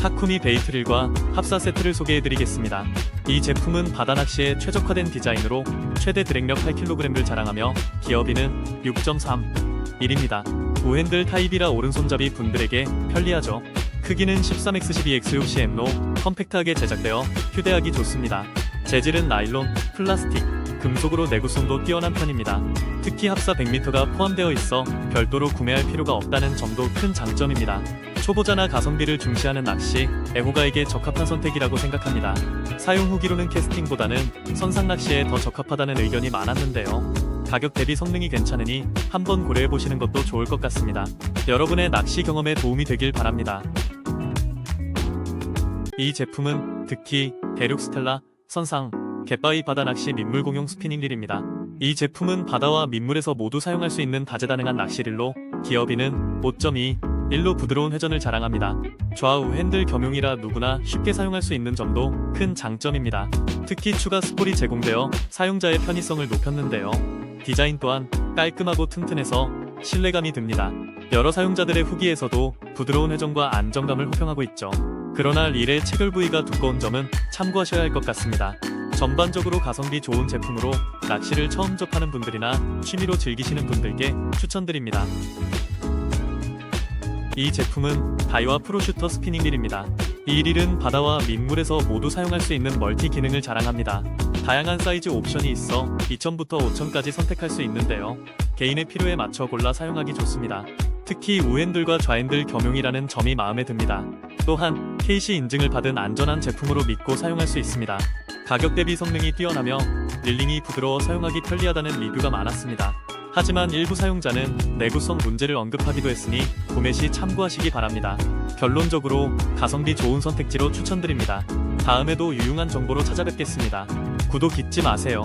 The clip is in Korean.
타쿠미 베이트릴과 합사 세트를 소개해드리겠습니다. 이 제품은 바다 낚시에 최적화된 디자인으로 최대 드랙력 8kg을 자랑하며 기어비는 6.3입니다. 우핸들 타입이라 오른손잡이 분들에게 편리하죠. 크기는 13X12X6CM로 컴팩트하게 제작되어 휴대하기 좋습니다. 재질은 나일론, 플라스틱, 금속으로 내구성도 뛰어난 편입니다. 특히 합사 100m가 포함되어 있어 별도로 구매할 필요가 없다는 점도 큰 장점입니다. 초보자나 가성비를 중시하는 낚시, 애호가에게 적합한 선택이라고 생각합니다. 사용 후기로는 캐스팅보다는 선상 낚시에 더 적합하다는 의견이 많았는데요. 가격 대비 성능이 괜찮으니 한번 고려해 보시는 것도 좋을 것 같습니다. 여러분의 낚시 경험에 도움이 되길 바랍니다. 이 제품은 특히 대륙 스텔라, 선상, 갯바위 바다 낚시 민물 공용 스피닝 릴입니다. 이 제품은 바다와 민물에서 모두 사용할 수 있는 다재다능한 낚시릴로 기어비는 5.2, 1로 부드러운 회전을 자랑합니다. 좌우 핸들 겸용이라 누구나 쉽게 사용할 수 있는 점도 큰 장점입니다. 특히 추가 스폴이 제공되어 사용자의 편의성을 높였는데요. 디자인 또한 깔끔하고 튼튼해서 신뢰감이 듭니다. 여러 사용자들의 후기에서도 부드러운 회전과 안정감을 호평하고 있죠. 그러나 릴의 체결 부위가 두꺼운 점은 참고하셔야 할 것 같습니다. 전반적으로 가성비 좋은 제품으로 낚시를 처음 접하는 분들이나 취미로 즐기시는 분들께 추천드립니다. 이 제품은 다이와 프로슈터 스피닝 릴입니다. 이 릴은 바다와 민물에서 모두 사용할 수 있는 멀티 기능을 자랑합니다. 다양한 사이즈 옵션이 있어 2,000부터 5,000까지 선택할 수 있는데요. 개인의 필요에 맞춰 골라 사용하기 좋습니다. 특히 우핸들과 좌핸들 겸용이라는 점이 마음에 듭니다. 또한 KC 인증을 받은 안전한 제품으로 믿고 사용할 수 있습니다. 가격 대비 성능이 뛰어나며 릴링이 부드러워 사용하기 편리하다는 리뷰가 많았습니다. 하지만 일부 사용자는 내구성 문제를 언급하기도 했으니 구매 시 참고하시기 바랍니다. 결론적으로 가성비 좋은 선택지로 추천드립니다. 다음에도 유용한 정보로 찾아뵙겠습니다. 구독 잊지 마세요.